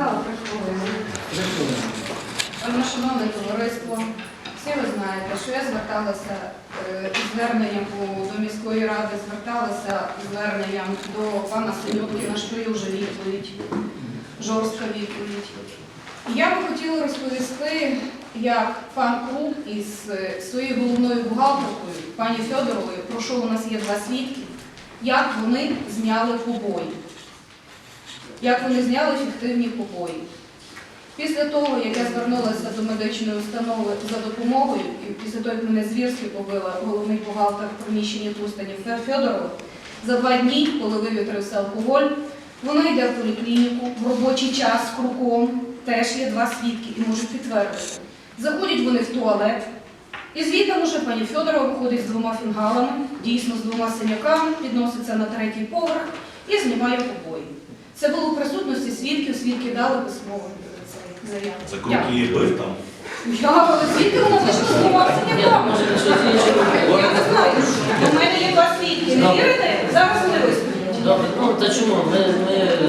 сказала три хвилини. Вельми шановне товариство, всі ви знаєте, що я зверталася е, із зверненням до міської ради, зверталася із зверненням до пана Синюткіна, що є вже відповідь, жорстка відповідь. Я би хотіла розповісти, як фан-клуб із е, своєю головною бухгалтеркою, пані Федоровою, про що у нас є два свідки, як вони зняли побої. Як вони зняли фіктивні побої. Після того, як я звернулася до медичної установи за допомогою, і після того, як мене звірськи побила головний бухгалтер в приміщенні Тустанів Федорова, за два дні, коли вивітрився алкоголь, вона йде в поліклініку в робочий час кругом, теж є два свідки і можуть підтвердити. Заходять вони в туалет, і звідти вже пані Федорова виходить з двома фінгалами, дійсно з двома синяками, підноситься на третій поверх і знімає побої. Це було в присутності свідків, свідки дали письмово цей заяву. Це круто її бив там. Я звідки вона вийшла з двома синяками? Я не знаю. У мене є два свідки. Не вірите? Зараз вони виступлять. Добре, ну та чому? Ми, ми